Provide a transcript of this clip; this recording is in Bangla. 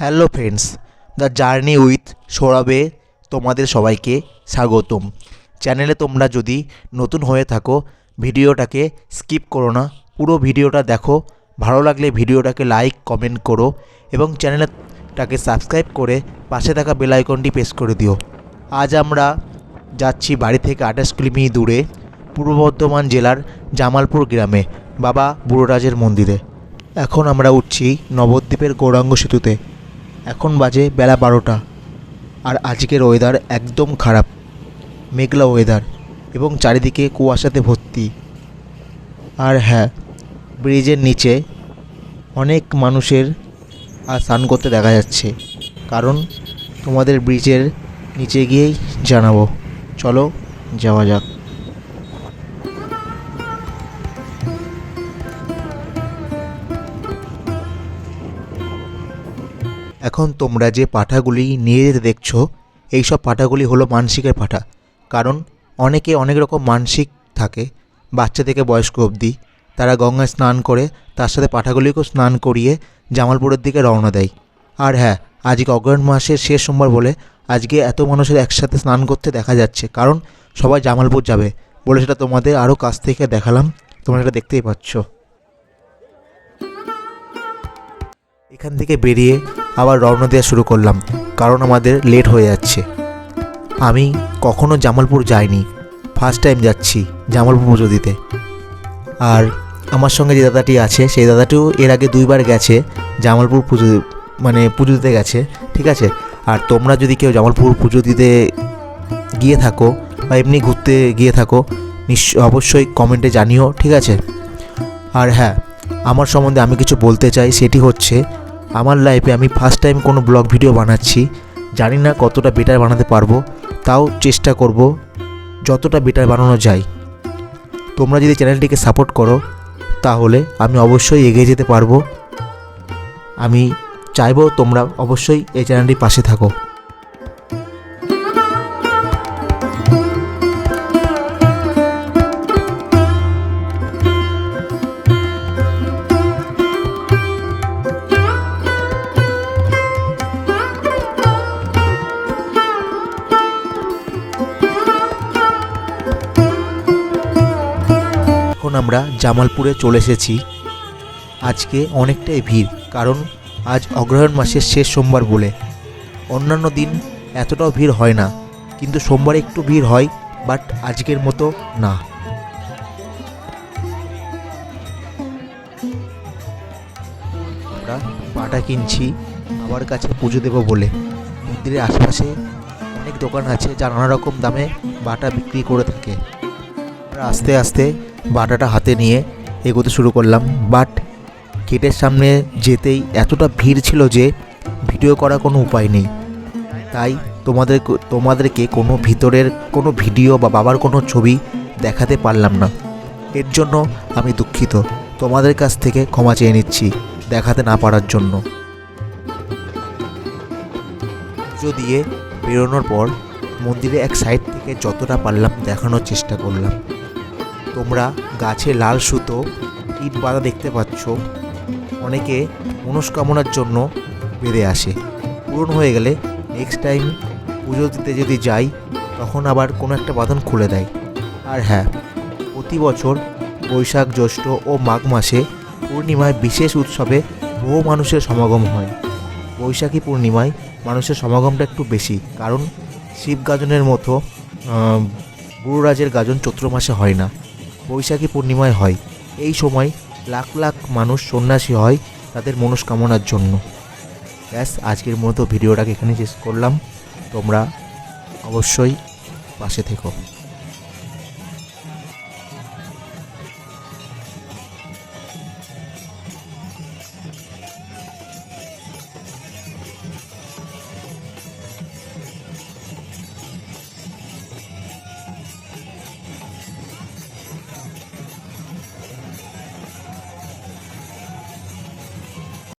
Hello friends the journey with সৌরভে তোমাদের সবাইকে স্বাগতম। চ্যানেলে তোমরা যদি নতুন হয়ে থাকো, ভিডিওটাকে স্কিপ করো না, পুরো ভিডিওটা দেখো। ভালো লাগলে ভিডিওটাকে লাইক কমেন্ট করো এবং চ্যানেলটাকে সাবস্ক্রাইব করে পাশে থাকা বেল আইকনটি প্রেস করে দিও। আজ আমরা যাচ্ছি বাড়ি থেকে আঠাশ কিলোমি দূরে পূর্ব বর্ধমান জেলার জামালপুর গ্রামে, বাবা বুড়োরাজের মন্দিরে। এখন আমরা উঠছি নবদ্বীপের গৌরাঙ্গ সেতুতে। এখন বাজে বেলা বারোটা। আর আজকের ওয়েদার একদম খারাপ। মেঘলা ওয়েদার এবং চারিদিকে কুয়াশাতে ভর্তি। আর হ্যাঁ ব্রিজের নিচে অনেক মানুষের আর স্নান করতে দেখা যাচ্ছে। কারণ তোমাদের ব্রিজের নিচে গিয়েই জানাব। চলো, যাওয়া যাক। এখন তোমরা যে পাঠাগুলি নিয়ে যেতে দেখছ এই সব পাঠাগুলি হলো মানসিকের পাঠা। কারণ অনেকে অনেক রকম মানসিক থাকে, বাচ্চা থেকে বয়স্ক অবধি। তারা গঙ্গায় স্নান করে, তার সাথে পাঠাগুলিকেও স্নান করিয়ে জামালপুরের দিকে রওনা দেয়। আর হ্যাঁ আজকে অগ্রহণ মাসের শেষ সোমবার বলে আজকে এত মানুষের একসাথে স্নান করতে দেখা যাচ্ছে। কারণ সবাই জামালপুর যাবে বলে সেটা তোমাদের আরও কাছ থেকে দেখালাম। তোমরা সেটা দেখতেই পাচ্ছ। এখান থেকে বেরিয়ে আবার রওনা দেওয়া শুরু করলাম, কারণ আমাদের লেট হয়ে যাচ্ছে। আমি কখনো জামালপুর যাইনি ফার্স্ট টাইম যাচ্ছি জামালপুর পুজো দিতে। আর আমার সঙ্গে যে দাদাটি আছে, সেই দাদাটিও এর আগে দুইবার গেছে জামালপুর পুজো মানে পুজো দিতে গেছে, ঠিক আছে? আর তোমরা যদি কেউ জামালপুর পুজো দিতে গিয়ে থাকো বা এমনি ঘুরতে গিয়ে থাকো নিশ্চয় অবশ্যই কমেন্টে জানিও, ঠিক আছে? আর হ্যাঁ আমার সম্বন্ধে আমি কিছু বলতে চাই, সেটি হচ্ছে আমার লাইফে আমি ফার্স্ট টাইম কোনো ব্লগ ভিডিও বানাচ্ছি। জানি না কতটা বেটার বানাতে পারব, তাও চেষ্টা করব যতটা বেটার বানানো যায়। তোমরা যদি চ্যানেলটিকে সাপোর্ট করো, তাহলে আমি অবশ্যই এগিয়ে যেতে পারব। আমি চাইব তোমরা অবশ্যই এই চ্যানেলটির পাশে থাকো। এখন আমরা জামালপুরে চলে এসেছি। আজকে অনেকটাই ভিড়, কারণ আজ অগ্রহায়ণ মাসের শেষ সোমবার বলে। অন্যান্য দিন এতটাও ভিড় হয় না, কিন্তু সোমবার একটু ভিড় হয়, বাট আজকের মতো না। আমরা পাটা কিনছি আমার কাছে পুজো দেবো বলে। মন্দিরের আশেপাশে অনেক দোকান আছে যা নানা রকম দামে বাটা বিক্রি করে থাকে। আস্তে আস্তে বাটাটা হাতে নিয়ে এগোতে শুরু করলাম। বাট গেটের সামনে যেতেই এতটা ভিড় ছিল যে ভিডিও করার কোনো উপায় নেই। তাই তোমাদের তোমাদেরকে কোনো ভিতরের কোনো ভিডিও বা বাবার কোনো ছবি দেখাতে পারলাম না। এর জন্য আমি দুঃখিত। তোমাদের কাছ থেকে ক্ষমা চেয়ে নিচ্ছি দেখাতে না পারার জন্য। পুজো দিয়ে বেরোনোর পর মন্দিরে এক সাইড থেকে যতটা পারলাম দেখানোর চেষ্টা করলাম। তোমরা গাছে লাল সুতো ইট বাঁধা দেখতে পাচ্ছ। অনেকে মনস্কামনার জন্য বেঁধে আসে। পূরণ হয়ে গেলে নেক্সট টাইম পুজো দিতে যদি যাই, তখন আবার কোনো একটা বাঁধন খুলে দেয়। আর হ্যাঁ প্রতি বছর বৈশাখ, জ্যৈষ্ঠ ও মাঘ মাসে পূর্ণিমায় বিশেষ উৎসবে বহু মানুষের সমাগম হয়। বৈশাখী পূর্ণিমায় মানুষের সমাগমটা একটু বেশি, কারণ শিব গাজনের মতো গুরুরাজের গাজন চৈত্র মাসে হয় না। বৈশাখী পূর্ণিমায় হয়। এই সময় লাখ লাখ মানুষ সন্ন্যাসী হয় তাদের মনস্কামনার জন্য। ব্যাস, আজকের মতো ভিডিওটাকে এখানে শেষ করলাম। তোমরা অবশ্যই পাশে থেকো।